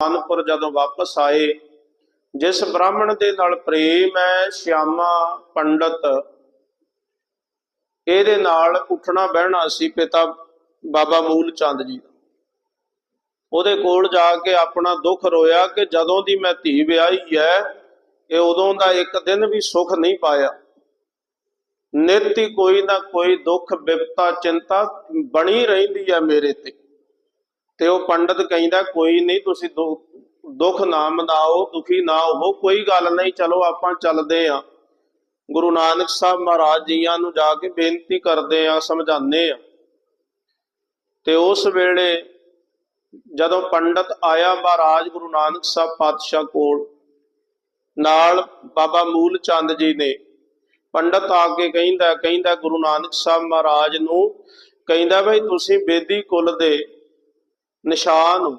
ਕਾਨਪੁਰ ਜਦੋਂ ਵਾਪਸ ਆਏ, ਜਿਸ ਬ੍ਰਾਹਮਣ ਦੇ ਨਾਲ ਪ੍ਰੇਮ ਹੈ, ਸ਼ਿਆਮਾ ਪੰਡਤ, ਇਹਦੇ ਨਾਲ ਉੱਠਣਾ ਬਹਿਣਾ ਸੀ ਪਿਤਾ ਬਾਬਾ ਮੂਲ ਚੰਦ ਜੀ ਦਾ। ਉਹਦੇ ਕੋਲ ਜਾ ਕੇ ਆਪਣਾ ਦੁੱਖ ਰੋਇਆ ਕਿ ਜਦੋਂ ਦੀ ਮੈਂ ਧੀ ਵਿਆਹੀ ਹੈ, ਇਹ ਉਦੋਂ ਦਾ ਇੱਕ ਦਿਨ ਵੀ ਸੁਖ ਨਹੀਂ ਪਾਇਆ। ਨਿਤ ਕੋਈ ਨਾ ਕੋਈ ਦੁੱਖ, ਬਿਪਤਾ, ਚਿੰਤਾ ਬਣੀ ਰਹਿੰਦੀ ਹੈ ਮੇਰੇ ਤੇ। ਤੇ ਉਹ ਪੰਡਤ ਕਹਿੰਦਾ, ਕੋਈ ਨਹੀਂ, ਤੁਸੀਂ ਦੁ- ਦੁੱਖ ਨਾ ਮਨਾਓ, ਦੁਖੀ ਨਾ ਹੋਵੋ, ਕੋਈ ਗੱਲ ਨਹੀਂ, ਚਲੋ ਆਪਾਂ ਚੱਲਦੇ ਆਂ। ਗੁਰੂ ਨਾਨਕ ਸਾਹਿਬ ਮਹਾਰਾਜ ਜੀਆਂ ਨੂੰ ਜਾ ਕੇ ਬੇਨਤੀ ਕਰਦੇ ਆਂ, ਸਮਝਾਉਂਦੇ ਆਂ। ਤੇ ਉਸ ਵੇਲੇ ਜਦੋਂ ਪੰਡਤ ਆਇਆ ਮਹਾਰਾਜ ਗੁਰੂ ਨਾਨਕ ਸਾਹਿਬ ਪਾਤਸ਼ਾਹ ਕੋਲ, ਨਾਲ ਬਾਬਾ ਮੂਲ ਚੰਦ ਜੀ ਨੇ, ਪੰਡਤ ਆ ਕੇ ਕਹਿੰਦਾ ਕਹਿੰਦਾ ਗੁਰੂ ਨਾਨਕ ਸਾਹਿਬ ਮਹਾਰਾਜ ਨੂੰ, ਕਹਿੰਦਾ, ਬਈ ਤੁਸੀਂ ਬੇਦੀ ਕੁਲ ਦੇ ਨਿਸ਼ਾਨ